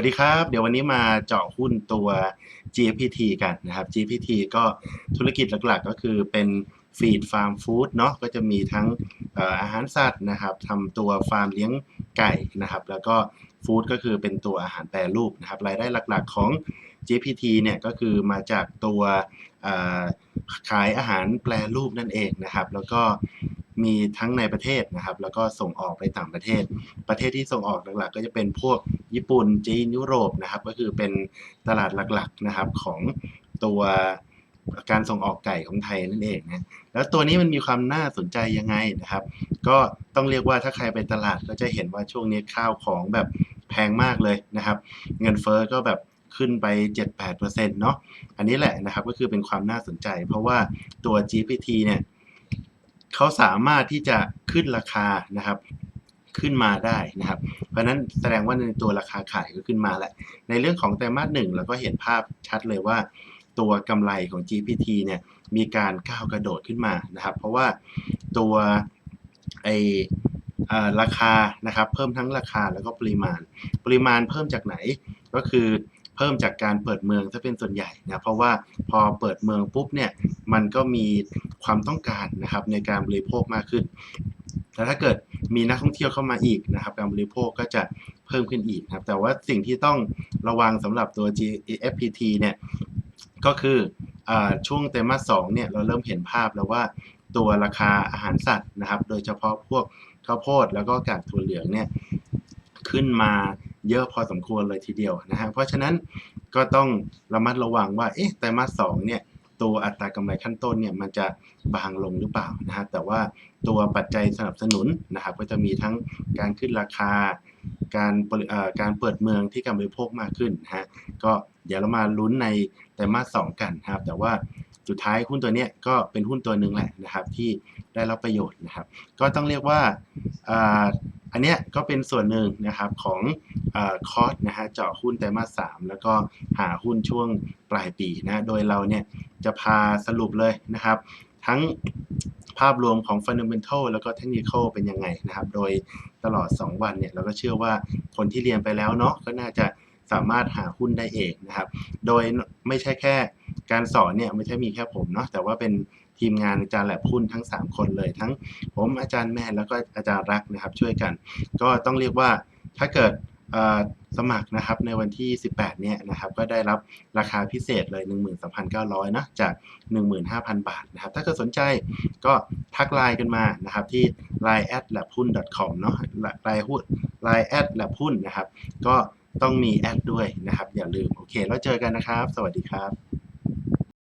วัสดีครับ เดี๋ยววันนี้มาเจาะหุ้นตัว GPT กันนะครับ GPT ก็ธุรกิจหลักๆ ก็คือเป็นฟีดฟาร์มฟู้ดเนาะก็จะมีทั้งอาหารสัตว์นะครับทำตัวฟาร์มเลี้ยงไก่นะครับ แล้วก็ฟู้ดก็คือเป็นตัวอาหารแปรรูปนะครับ รายได้หลักๆของ GPT เนี่ยก็คือมาจากตัวขายอาหารแปรรูปนั่นเองนะครับ แล้วก็ มีทั้งในประเทศนะครับ แล้วก็ส่งออกไปต่างประเทศ ประเทศที่ส่งออกหลักๆ ก็จะเป็นพวกญี่ปุ่นจีนยุโรปนะครับ ก็คือเป็นตลาดหลักๆนะครับของตัวการส่งออกไก่ของไทยนั่นเองนะ แล้วตัวนี้มันมีความน่าสนใจยังไงนะครับ ก็ต้องเรียกว่าถ้าใครไปตลาดก็จะเห็นว่าช่วงนี้ข้าวของแบบแพงมากเลยนะครับ เงินเฟ้อก็แบบขึ้นไป 7-8%เนาะ อันนี้แหละนะครับก็คือเป็นความน่าสนใจ เพราะว่าตัว GPT เนี่ย เขาสามารถที่จะขึ้นราคานะครับ ขึ้นมาได้นะครับ เพราะฉะนั้นแสดงว่าในตัวราคาขายก็ขึ้นมาแหละในเรื่องของไตรมาสหนึ่งเราก็เห็นภาพชัดเลยว่า ตัวกำไรของ GPT เนี่ยมีการก้าวกระโดดขึ้นมานะครับ เพราะว่าตัวไอเอ่อราคานะครับ เพิ่มทั้งราคาแล้วก็ปริมาณ ปริมาณเพิ่มจากไหนก็คือเพิ่มจากการเปิดเมืองถ้าเป็นส่วนใหญ่นะเพราะว่าพอเปิดเมืองปุ๊บเนี่ยมันก็มี ความต้องการนะครับในการบริโภคมากขึ้นแต่ถ้าเกิดมีนักท่องเที่ยวเข้ามาอีกนะครับ การบริโภคก็จะเพิ่มขึ้นอีกครับ แต่ว่าสิ่งที่ต้องระวังสำหรับตัว GFPT เนี่ยก็คืออช่วงไตรมาสสองเนี่ยเราเริ่มเห็นภาพแล้วว่าตัวราคาอาหารสัตว์นะครับ โดยเฉพาะพวกข้าวโพดแล้วก็กากถั่วเหลืองเนี่ยขึ้นมาเยอะพอสมควรเลยทีเดียวนะฮะเพราะฉะนั้นก็ต้องระมัดระวังว่าเอ๊ะไตรมาสสองเนี่ย ตัวอัตรากำไรขั้นต้นเนี่ยมันจะบางลงหรือเปล่านะฮะแต่ว่าตัวปัจจัยสนับสนุนนะครับก็จะมีทั้งการขึ้นราคา การเปิดเอ่อการเปิดเมืองที่การบริโภคมากขึ้นนะฮะก็เดี๋ยวเรามาลุ้นในไตรมาสสองกันนะครับแต่ว่าสุดท้ายหุ้นตัวนี้ก็เป็นหุ้นตัวหนึ่งแหละนะครับที่ได้รับประโยชน์นะครับ ก็ต้องเรียกว่าอ่าอันเนี้ยก็เป็นส่วนหนึ่งนะครับของคอร์สนะฮะเจาะหุ้นไตรมาสสามแล้วก็หาหุ้นช่วงปลายปีนะโดยเราเนี่ย จะพาสรุปเลยนะครับ ทั้งภาพรวมของ Fundamental แล้วก็ Technical เป็นยังไงนะครับ โดยตลอด 2 วันเนี่ยเราก็เชื่อว่าคนที่เรียนไปแล้วเนาะก็น่าจะสามารถหาหุ้นได้เองนะครับ โดยไม่ใช่แค่การสอนเนี่ยไม่ใช่มีแค่ผมเนาะแต่ว่าเป็นทีมงานอาจารย์แลบหุ้นทั้ง 3 คนเลย ทั้งผมอาจารย์แม่แล้วก็อาจารย์รักนะครับช่วยกัน ก็ต้องเรียกว่าถ้าเกิด สมัครนะครับในวันที่ 18 เนี่ยนะครับก็ได้รับราคาพิเศษเลย 13,900นะจาก 15,000 บาทนะครับถ้าเกิดสนใจก็ทักไลน์กันมานะครับที่ line at l a b h u n com เนาะไลน์หุ้น line at l a b h u n นะครับก็ต้องมีแอดด้วยนะครับอย่าลืมโอเค แล้วเจอกันนะครับ สวัสดีครับ